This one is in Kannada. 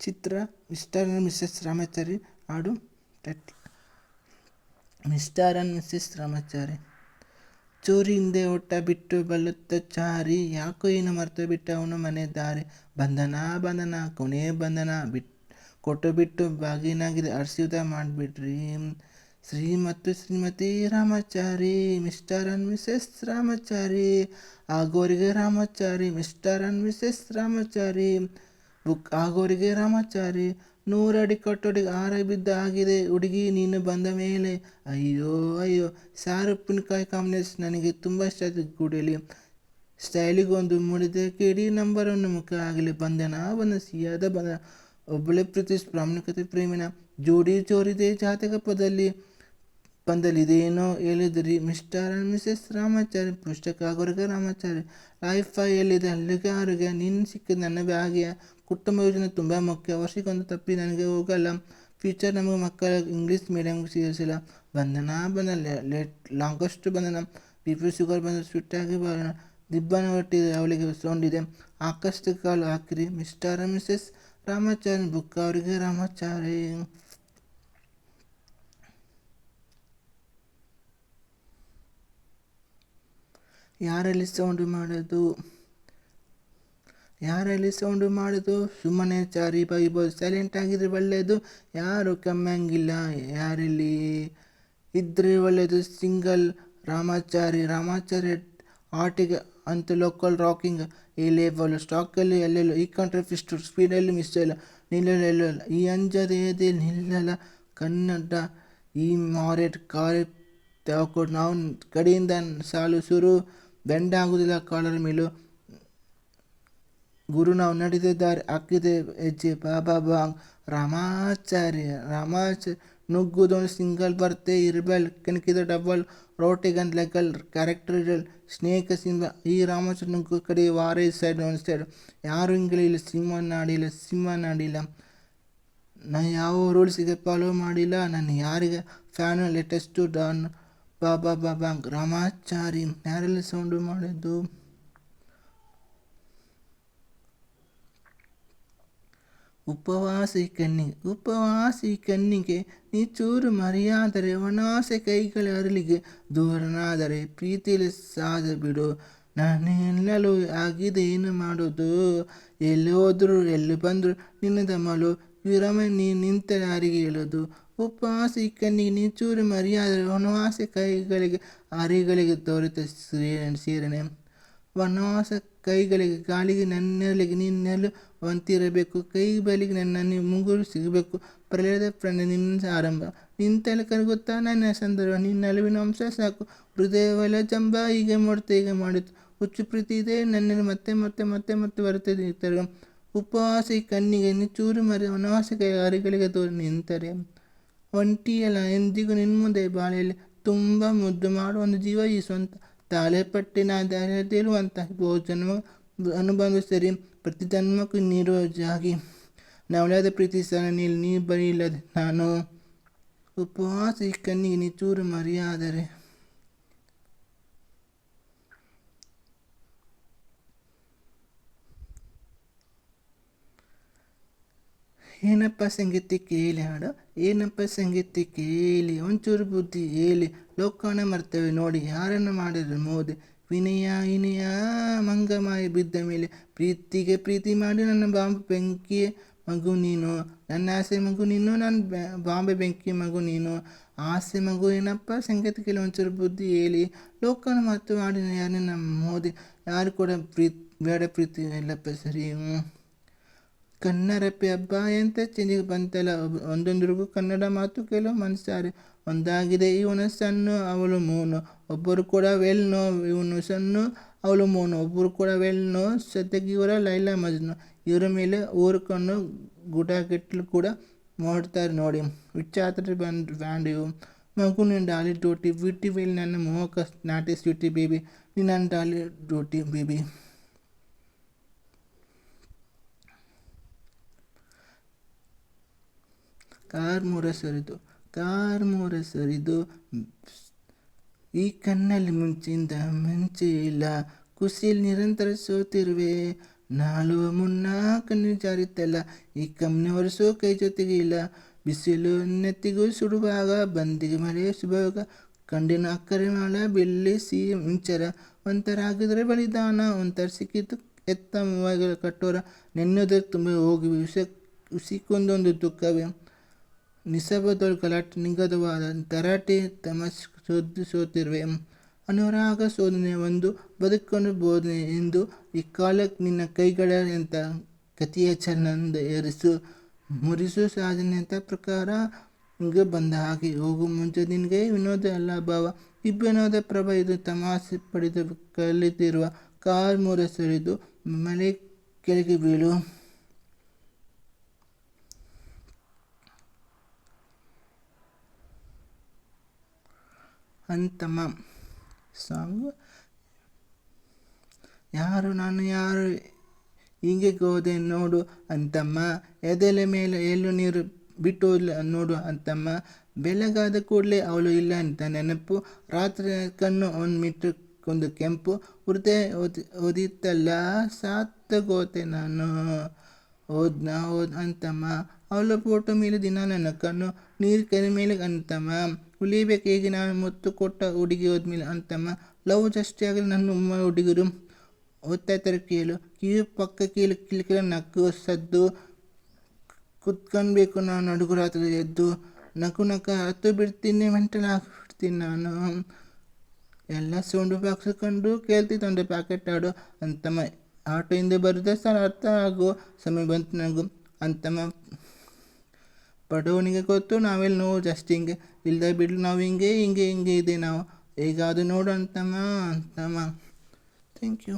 Chitra mister and missus Ramachari ಹಾಡು ತಟ್ಟಿ ಮಿಸ್ಟರ್ ಅಂಡ್ ಮಿಸ್ಸಸ್ ರಾಮಾಚಾರಿ ಚೋರಿ ಹಿಂದೆ ಓಟ ಬಿಟ್ಟು ಬಲ್ಲುತ್ತ ಚಾರಿ, ಯಾಕೋ ಏನು ಮರೆತು ಬಿಟ್ಟ ಅವನು ಮನೆ ದಾರಿ. ಬಂಧನ ಬಂಧನ, ಕೊನೆ ಬಂಧನ, ಬಿಟ್, ಕೊಟ್ಟು ಬಿಟ್ಟು ಬಾಗಿನಾಗಿದೆ ಅರ್ಸಿದ ಮಾಡಿಬಿಡ್ರಿ ಶ್ರೀ ಮತ್ತು Shrimati Ramachari mister and missus Ramachari ಆಗೋರಿಗೆ Ramachari mister and missus Ramachari book ಆಗೋರಿಗೆ Ramachari, ನೂರಡಿ ಕಟ್ಟೋಡಿ ಆರ ಬಿದ್ದ ಆಗಿದೆ. ಹುಡುಗಿ ನೀನು ಬಂದ ಮೇಲೆ, ಅಯ್ಯೋ ಅಯ್ಯೋ ಸಾರು ಉಪ್ಪಿನಕಾಯಿ ಕಾಂಬಿನೇಷನ್ ನನಗೆ ತುಂಬ ಇಷ್ಟ ಆಯ್ತು ಗುಡಿಯಲ್ಲಿ ಸ್ಟೈಲಿಗೊಂದು ಮುಡಿದೆ ಕೇಳಿ ನಂಬರನ್ನು ಮುಖ ಆಗಲಿ. ಬಂದನ ಬಂದ ಸಿಯಾದ ಬಂದ ಒಬ್ಬಳೆ ಪ್ರೀತಿ ಪ್ರಾಮಾಣಿಕತೆ ಪ್ರೇಮಿನ ಜೋಡಿ ಚೋರಿದೆ ಜಾತಕ ಪದಲ್ಲಿ. ಬಂದಲಿದೇನೋ ಹೇಳಿದ್ರಿ. ಮಿಸ್ಟರ್ ಅಂಡ್ ಮಿಸ್ಸೆಸ್ ರಾಮಾಚಾರಿ ಪುಸ್ತಕ ಆಗೋರಿಗೆ ರಾಮಾಚಾರಿ ಲೈಫ್ ಎಲ್ಲಿದೆ? ಅಲ್ಲಿಗೆ ಆರೋಗ್ಯ ನೀನು ಸಿಕ್ಕಿದ ನನ್ನ ಬ್ಯಾಗಿಯ ಕುಟುಂಬ ಯೋಜನೆ ತುಂಬ ಮುಖ್ಯ. ವರ್ಷಕ್ಕೊಂದು ತಪ್ಪಿ ನನಗೆ ಹೋಗಲ್ಲ. ಫ್ಯೂಚರ್ ನಮಗೆ ಮಕ್ಕಳ ಇಂಗ್ಲೀಷ್ ಮೀಡಿಯಮ್ಗೆ ಸೇರಿಸಿಲ್ಲ. ಬಂಧನ, ಬಂದ ಲೇಟ್ ಲಾಂಗೆಸ್ಟ್ ಬಂಧನ. ಬಿ ಪಿ ಶುಗರ್ ಬಂದ ಸ್ವಿಟ್ಟಾಗಿ ಬರೋಣ ದಿಬ್ಬನ ಒಟ್ಟಿದೆ ಅವಳಿಗೆ ಸೌಂಡ್ ಇದೆ ಆಕಸ್ಟಿಕ ಕಾಲು ಹಾಕಿರಿ. Mr and Mrs Ramachari book ಅವರಿಗೆ ರಾಮಾಚಾರಿ ಯಾರಲ್ಲಿ ಸೌಂಡು ಮಾಡೋದು? ಯಾರಲ್ಲಿ ಸೌಂಡು ಮಾಡೋದು? ಸುಮ್ಮನೆ ಚಾರಿ ಬೈಬೋದು ಸೈಲೆಂಟ್ ಆಗಿದ್ರೆ ಒಳ್ಳೆಯದು ಯಾರು ಕಮ್ಮಂಗಿಲ್ಲ, ಯಾರಲ್ಲಿ ಇದ್ದರೆ ಒಳ್ಳೆಯದು ಸಿಂಗಲ್ ರಾಮಾಚಾರಿ ರಾಮಾಚಾರಿ ಆಟಿಗೆ ಅಂತ ಲೋಕಲ್ ರಾಕಿಂಗ್ ಈ ಲೇಬಲ್ ಸ್ಟಾಕಲ್ಲಿ ಎಲ್ಲೆಲ್ಲೋ, ಈ ಕಂಟ್ರಿ ಫಿಸ್ಟ್ ಸ್ಪೀಡಲ್ಲಿ ಮಿಸ್ ಇಲ್ಲ ನಿಲ್ಲಲ್ಲ ಎಲ್ಲಲ್ಲ ಈ ಅಂಜದೆ ಏದೇ ನಿಲ್ಲಲ್ಲ. ಕನ್ನಡ ಈ ಮಾರೇಟ್ ಕಾರ್ ತಗೊಂಡು ನಾವು ಕಡೆಯಿಂದ ಸಾಲು ಶುರು. ಬೆಂಡ್ ಆಗುವುದಿಲ್ಲ ಕಾಲರ್ ಮೇಲೂ ಗುರು ನಾವು ನಡೆದಿದ್ದಾರೆ. ಅಕ್ಕಿದೆ ಹೆಜ್ಜೆ. ಬಾಬಾ ಬಾಂಗ್. ರಾಮಾಚಾರ್ಯ ರಾಮಾಚಾರ್ಯ ನುಗ್ಗುದೊಂದು ಸಿಂಗಲ್ ಬರ್ತೆ ಇರ್ಬೆಲ್. ಕೆಣಕಿದ ಡಬಲ್ ರೋಟಿಗನ್ ಲೆಗಲ್ ಕ್ಯಾರೆಕ್ಟರ್ ಇರಲ್. ಸ್ನೇಕ ಸಿಂಹ. ಈ ರಾಮಾಚಾರ್ಯ ನುಗ್ಗು ಕಡೆ ವಾರೇ ಸೈಡ್ ಒಂದು ಸೈಡ್. ಯಾರು ಹಿಂಗಳಿಲ್ಲ ಸಿಂಹ ನಾಡಿಲ್ಲ. ಸಿಂಹ ನಾಡಿಲ್ಲ. ನಾನು ಯಾವ ರೂಲ್ಸಿಗೆ ಫಾಲೋ ಮಾಡಿಲ್ಲ. ನಾನು ಯಾರಿಗೆ ಫ್ಯಾನು ಲೇಟೆಸ್ಟು ಡಾನ್ ಬಾಬಾ ಬಾಬಾ ಗ್ರಾಮಾಚಾರಿ ಯಾರೆಲ್ಲ ಸೌಂಡು ಮಾಡಿದ್ದು. ಉಪವಾಸಿ ಕಣ್ಣಿಗೆ ಉಪವಾಸಿ ಕಣ್ಣಿಗೆ ನೀ ಚೂರು ಮರೆಯಾದರೆ ಒಣಾಸೆ ಕೈಗಳ ಅರಳಿಗೆ ದೂರನಾದರೆ ಪ್ರೀತಿಲಿ ಸಾಧ ಬಿಡು ನಾನೆಲ್ಲಲೂ ಆಗಿದೆ ಏನು ಮಾಡೋದು? ಎಲ್ಲಿ ಹೋದ್ರು, ಎಲ್ಲಿ ಬಂದರು ನಿನ್ನ ಮಲು ವಿರಮ ನೀ ನಿಂತ ಯಾರಿಗೆ ಹೇಳೋದು? ಉಪವಾಸಿ ಕಣ್ಣಿಗೆ ನೀ ಚೂರು ಮರ್ಯಾದೆ ವನವಾಸ ಕೈಗಳಿಗೆ ಅರಿಗಳಿಗೆ ತೋರಿತ ಸೀರೆ ಸೀರಣೆ ವನವಾಸ ಕೈಗಳಿಗೆ ಗಾಳಿಗೆ ನನ್ನೆರಳಿಗೆ ನಿನ್ನೆಲ್ಲ ವಂತಿರಬೇಕು ಕೈ ಬಲಿಗೆ ನನ್ನ ಮುಂಗುರು ಸಿಗಬೇಕು. ಪ್ರಳಯದ ಪ್ರಣ ನಿನ್ನ ಆರಂಭ. ನಿಂತಲ್ಲ ಕರಗುತ್ತಾ ನನ್ನ ಸಂದರ್ಭ. ನಿನ್ನ ಅಲುವಿನ ಅಂಶ ಸಾಕು. ಹೃದಯವಲ ಜಂಬ. ಹೀಗೆ ಮಾಡುತ್ತೆ ಹೀಗೆ ಮಾಡಿತು ಹುಚ್ಚು ಪ್ರೀತಿ ಇದೆ. ನನ್ನಲ್ಲಿ ಮತ್ತೆ ಮತ್ತೆ ಮತ್ತೆ ಮತ್ತೆ ಬರುತ್ತದೆ ಇತರ ಉಪವಾಸ ಕಣ್ಣಿಗೆ ಚೂರು ಮರೆ ವನವಾಸ ಕೈ ಅರಿಗಳಿಗೆ ತೋರಿ ನಿಂತರೆ. ಒಂಟಿಯಲ್ಲ ಎಂದಿಗೂ ನಿನ್ನ ಮುಂದೆ ಬಾಳೆಯಲ್ಲಿ ತುಂಬ ಮುದ್ದು ಮಾಡುವ ಒಂದು ಜೀವ ಈ ಸ್ವಂತ. ತಾಳೆಪಟ್ಟಿನ ತೇಲುವಂಥ ಭೋಜನ ಅನುಬಂಧ ಸರಿ. ಪ್ರತಿ ಜನ್ಮಕ್ಕೂ ನೀರು ಜಾಗಿ. ನವಳಾದ ಪ್ರೀತಿ ಸಲ ನೀಲ್, ನೀ ಬರೀ ಇಲ್ಲದೆ ನಾನು ಉಪವಾಸ ಕಣ್ಣಿಗೆ ನೀಚೂರು ಮರೆಯಾದರೆ. ಏನಪ್ಪ ಸಂಗೀತಿ ಕೇಳಿ ಹಾಡು? ಏನಪ್ಪ ಸಂಗೀತಿ ಕೇಳಿ? ಒಂಚೂರು ಬುದ್ಧಿ ಹೇಳಿ. ಲೋಕಾನ ಮರ್ತವೆ ನೋಡಿ ಯಾರನ್ನು ಮಾಡಿದ್ರು ಮೋದಿ? ವಿನಯ ವಿನಯ, ಮಂಗಮಾಯಿ ಬಿದ್ದ ಮೇಲೆ ಪ್ರೀತಿಗೆ ಪ್ರೀತಿ ಮಾಡಿ ನನ್ನ ಬಾಂಬೆ ಬೆಂಕಿ ಮಗು ನೀನು. ನನ್ನ ಆಸೆ ಮಗು ನೀನು, ನನ್ನ ಬಾಂಬೆ ಬೆಂಕಿ ಮಗು ನೀನು. ಆಸೆ ಮಗು ಏನಪ್ಪ ಸಂಗೀತ ಕೇಳಿ? ಒಂಚೂರು ಬುದ್ಧಿ ಹೇಳಿ. ಲೋಕನ ಮಾತು ಮಾಡಿ ಯಾರನ್ನ ಮೋದಿ? ಯಾರು ಕೂಡ ಪ್ರೀತಿ, ಬೇಡ ಪ್ರೀತಿ, ಇಲ್ಲಪ್ಪ ಸರಿ ಕನ್ನಡಪ್ಪೆ ಹಬ್ಬ ಎಂತ ಚೇಂಜಿಗೆ ಬಂತಲ್ಲ ಒಂದೊಂದರಿಗೂ ಕನ್ನಡ ಮಾತು ಕೆಲವು ಮನಸ್ಸಾರೆ. ಒಂದಾಗಿದೆ ಇವನು ಸಣ್ಣ, ಅವಳು ಮೂನು. ಒಬ್ಬರು ಕೂಡ ವೆಲ್ನೋ, ಇವನು ಸಣ್ಣ, ಅವಳು ಮೂನು. ಒಬ್ಬರು ಕೂಡ ವೆಲ್ನೋ ಸದ್ಯಕ್ಕೆ ಇವರ ಲೈಲಾ ಮಜ್ನು. ಇವರ ಮೇಲೆ ಊರ್ಕೊಂಡು ಗುಡಾಗೆಟ್ಲು ಕೂಡ ಮಾಡ್ತಾರೆ ನೋಡಿ. ವಿಚಾತ್ರ ಬಂದು ಬ್ಯಾಂಡ್ ಇವು ಮಗು ನಿನ್ನ ಡಾಲಿ ಡೋಟಿ ಬಿಟ್ಟಿ ವೇಲ್ ನನ್ನ ಮೋಹಕ ನಾಟಿ ಸ್ವೀಟಿ ಬೇಬಿ. ನನ್ನ ಡಾಲಿ ಡೋಟಿ ಬೇಬಿ. ಕಾರ್ ಮೂರ ಸರಿದು, ಕಾರ್ ಮೂರ ಸರಿದು. ಈ ಕಣ್ಣಲ್ಲಿ ಮುಂಚಿಂದ ಮುಂಚೆ ಇಲ್ಲ ಖುಷಿಯಲ್ಲಿ ನಿರಂತರ ಸೋತಿರುವೆ. ನಾಳುವ ಮುನ್ನ ಕಣ್ಣು ಜಾರಿತ್ತಲ್ಲ ಈ ಕಮ್ಮಿ ಒರೆಸೋ ಕೈ ಜೊತೆಗೆ ಇಲ್ಲ. ಬಿಸಿಲು ನೆತ್ತಿಗೂ ಸುಡುವಾಗ, ಬಂದಿಗೆ ಮಳೆ ಶುಭವಾಗ ಕಂಡಿನ ಅಕ್ಕರೆ ಮಾಳ ಬೆಳ್ಳಿ ಸಿಹಿ ಮುಂಚರ ಒಂಥರ ಆಗಿದ್ರೆ ಬಲಿದಾನ, ಒಂಥರ ಸಿಕ್ಕಿತು ಎತ್ತ ಕಟ್ಟೋರ. ನೆನ್ನೋದ್ರ ತುಂಬ ಹೋಗಿ ಉಸಿ, ಉಸಿಕೊಂದೊಂದು ದುಃಖವೇ. ನಿಸಬದೊಳು ಕಲಾಟ್ ನಿಗದವಾದ ತರಾಟೆ ತಮಸ್ ಸೋದು ಸೋತಿರುವೆ. ಅನುರಾಗ ಶೋಧನೆ ಒಂದು, ಬದುಕನ್ನು ಬೋಧನೆ ಎಂದು ಈ ಕಾಲಕ್ಕೆ ನಿನ್ನ ಕೈಗಳ ಎಂಥ ಕತಿಯ ಚನ್ನಂದ ಏರಿಸು, ಮುರಿಸು ಸಾಧನೆ ಅಂತ ಪ್ರಕಾರ ಹಿಂಗೆ ಬಂದ ಹಾಗೆ ಹೋಗು. ಮುಂಚೆ ನಿನಗೆ ವಿನೋದ ಅಲ್ಲ ಭಾವ, ಇಬ್ಬನೋದ ಪ್ರಭ ಇದು ತಮಾಷೆ ಪಡೆದು ಕಲಿತಿರುವ ಕಾರ್ ಮೂರ ಸರಿದು ಮಳೆ ಕೆಳಗೆ ಬೀಳು. ಅಂತಮ್ಮ ಸಾಂಗ್ ಯಾರು ನಾನು ಯಾರು? ಹೀಗೆ ಹೋದೆ ನೋಡು ಅಂತಮ್ಮ ಎದೆಲೆ ಮೇಲೆ ಎಲ್ಲು ನೀರು ಬಿಟ್ಟು ನೋಡು ಅಂತಮ್ಮ ಬೆಳಗಾದ ಕೂಡಲೇ ಅವಳು ಇಲ್ಲ ಅಂತ ನೆನಪು. ರಾತ್ರಿ ಕಣ್ಣು ಒಂದು ಮಿಟ್ಟು ಒಂದು ಕೆಂಪು. ಹೃದಯ ಓದಿ ಓದಿತ್ತಲ್ಲ ಸಾತ್ತಗೋತೆ ನಾನು. ಓದ್ನ ಹೋದ್ ಅಂತಮ್ಮ. ಅವಳ ಫೋಟೋ ಮೇಲೆ ದಿನ ನನ್ನ ಕಣ್ಣು, ನೀರು ಕೆರೆ ಮೇಲೆ ಅಂತಮ್ಮ. ಉಳಿಬೇಕು ಹೇಗೆ ನಾನು ಮುತ್ತು ಕೊಟ್ಟ ಹುಡುಗಿ ಹೋದ್ಮೇಲೆ ಅಂತಮ್ಮ. ಲವ್ ಜಾಸ್ತಿ ಆಗಲಿ ನನ್ನ ಹುಡುಗರು. ಓದ್ತಾ ಇರ್ತಾರೆ ಕೇಳು. ಕಿವಿ ಪಕ್ಕ ಕೀಳು, ಕಿಲಿಕಿಲ ನಕ್ಕು, ಸದ್ದು. ಕುತ್ಕೊಳ್ಬೇಕು ನಾನು ನಡುಗು ರಾತ್ರಿ ಎದ್ದು. ನಕು ನಕ್ಕ, ಹತ್ತು ಬಿಡ್ತೀನಿ, ಮೆಂಟಲ್ ಹಾಕ್ಬಿಡ್ತೀನಿ ನಾನು. ಎಲ್ಲ ಸೌಂಡು ಬಾಕ್ಸ್ ಬಾಕ್ಸ್ಕೊಂಡು ಕೇಳ್ತಿತ್ತೊಂದು ಪ್ಯಾಕೆಟ್ ಆಡು ಅಂತಮ್ಮ ಆಟೋ ಹಿಂದೆ ಬರುತ್ತೆ ಸರ್ ಅರ್ಥ ಆಗೋ. ಸಮಯ ಬಂತು ನನಗೂ ಅಂತಮ್ಮ. ಪಡೋನಿಗೆ ಗೊತ್ತು ನಾವೆಲ್ಲ ನೋವು ಜಸ್ಟ್ ಹಿಂಗೆ. ಇಲ್ಲದೆ ಬಿಡ್ಲು ನಾವು ಹಿಂಗೆ ಹಿಂಗೆ ಹಿಂಗೆ ಇದೆ ನಾವು. ಹೇಗಾದ್ರು ನೋಡು ಅಂತಮ್ಮ ಅಂತಮ್ಮ. Thank you